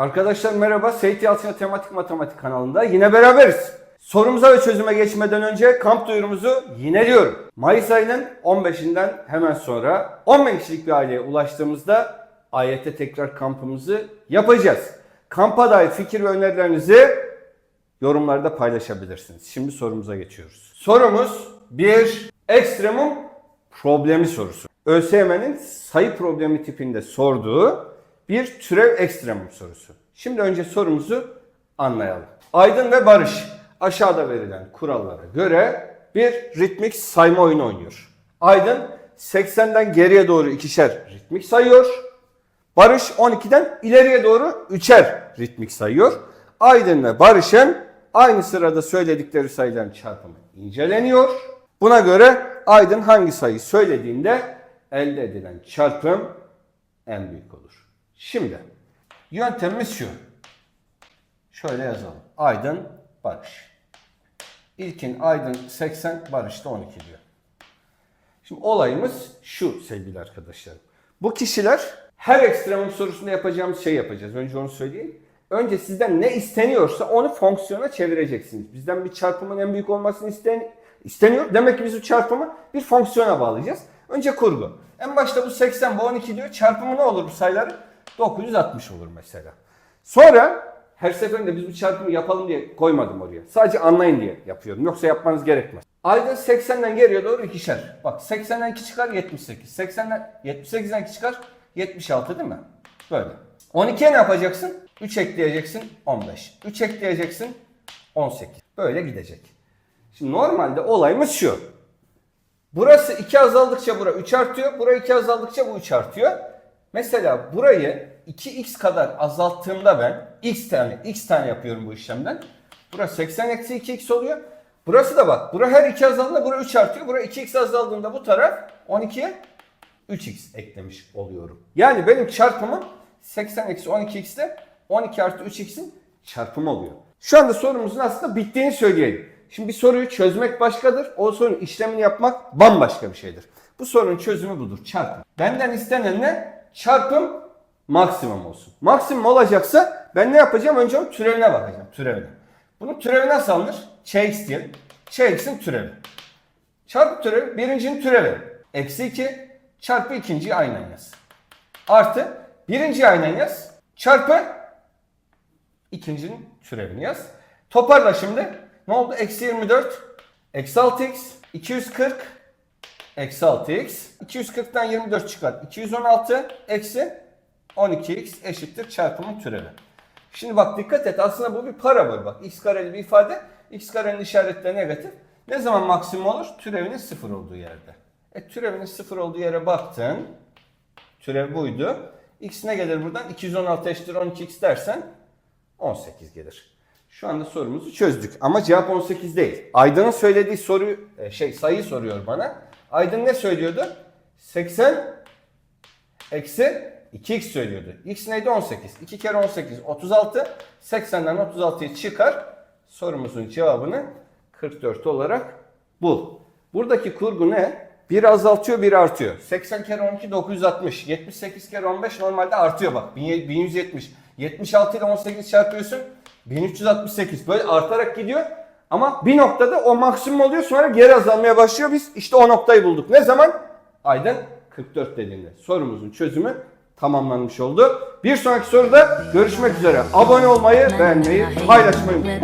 Arkadaşlar merhaba. Seyit Yalçın Tematik Matematik kanalında yine beraberiz. Sorumuza ve çözüme geçmeden önce kamp duyurumuzu yine diyorum. Mayıs ayının 15'inden hemen sonra 10 bin kişilik bir aileye ulaştığımızda ayette tekrar kampımızı yapacağız. Kampa dair fikir ve önerilerinizi yorumlarda paylaşabilirsiniz. Şimdi sorumuza geçiyoruz. Sorumuz bir ekstremum problemi sorusu. ÖSYM'nin sayı problemi tipinde sorduğu bir türev ekstremum sorusu. Şimdi önce sorumuzu anlayalım. Aydın ve Barış aşağıda verilen kurallara göre bir ritmik sayma oyunu oynuyor. Aydın 80'den geriye doğru ikişer ritmik sayıyor. Barış 12'den ileriye doğru üçer ritmik sayıyor. Aydın ve Barış'ın aynı sırada söyledikleri sayıların çarpımı inceleniyor. Buna göre Aydın hangi sayıyı söylediğinde elde edilen çarpım en büyük olur. Şimdi yöntemimiz şu. Şöyle yazalım. Aydın, Barış. İlkin Aydın 80, Barış da 12 diyor. Şimdi olayımız şu sevgili arkadaşlarım. Bu kişiler her ekstremum sorusunda yapacağımız şey yapacağız. Önce onu söyleyeyim. Önce sizden ne isteniyorsa onu fonksiyona çevireceksiniz. Bizden bir çarpımın en büyük olmasını isten, isteniyor. Demek ki biz bu çarpımı bir fonksiyona bağlayacağız. Önce kurgu. En başta bu 80, bu 12 diyor. Çarpımı ne olur bu sayıların? 960 olur mesela. Sonra her seferinde biz bu çarpımı yapalım diye koymadım oraya. Sadece anlayın diye yapıyorum. Yoksa yapmanız gerekmez. Aydın 80'den geriye doğru ikişer. Bak 80'den 2 çıkar 78. 80'den 78'den 2 çıkar 76 değil mi? Böyle. 12'ye ne yapacaksın? 3 ekleyeceksin 15. 3 ekleyeceksin 18. Böyle gidecek. Şimdi normalde olayımız şu. Burası 2 azaldıkça bura 3 artıyor. Bura 2 azaldıkça bu 3 artıyor. Mesela burayı 2x kadar azalttığımda ben x tane x tane yapıyorum bu işlemden. Burası 80 eksi 2x oluyor. Burası da bak. Bura her 2 azaldığında bura 3 artıyor. Bura 2x azaldığında bu taraf 12'ye 3x eklemiş oluyorum. Yani benim çarpımım 80 eksi 12x ile 12 artı 3x'in çarpımı oluyor. Şu anda sorumuzun aslında bittiğini söyleyelim. Şimdi bir soruyu çözmek başkadır. O sorunun işlemini yapmak bambaşka bir şeydir. Bu sorunun çözümü budur. Çarpım. Benden istenen ne? Çarpım maksimum olsun. Maksimum olacaksa ben ne yapacağım? Önce onun türevine bakacağım. Türevine. Bunun türevi nasıl alınır? Çx diyelim. Çx'in türevi. Çarpı türevi birincinin türevi. Eksi 2 çarpı ikinciyi aynen yaz. Artı birinciyi aynen yaz. Çarpı ikincinin türevini yaz. Toparla şimdi. Ne oldu? Eksi 24. Eksi 6x. 240. Eksi 6x. 240'tan 24 çıkar. 216 eksi 12x eşittir çarpımın türevi. Şimdi bak dikkat et aslında bu bir parabol bak. x kareli bir ifade. x karenin işaretleri negatif. Ne zaman maksimum olur? Türevinin sıfır olduğu yerde. E türevinin sıfır olduğu yere baktın. Türev buydu. x ne gelir buradan? 216 eşittir 12x dersen 18 gelir. Şu anda sorumuzu çözdük ama cevap 18 değil. Aydın'ın söylediği soruyu e, şey sayı soruyor bana. Aydın ne söylüyordu? 80 eksi 2x söylüyordu. x neydi? 18. 2 kere 18 36. 80'den 36'yı çıkar. Sorumuzun cevabını 44 olarak bul. Buradaki kurgu ne? Bir azaltıyor, bir artıyor. 80 kere 12 960. 78 kere 15 normalde artıyor bak. 1170. 76 ile 18 çarpıyorsun. 1368. Böyle artarak gidiyor. Ama bir noktada o maksimum oluyor sonra geri azalmaya başlıyor. Biz işte o noktayı bulduk. Ne zaman? Aydın 44 dediğinde. Sorumuzun çözümü tamamlanmış oldu. Bir sonraki soruda görüşmek üzere. Abone olmayı, beğenmeyi, paylaşmayı unutmayın.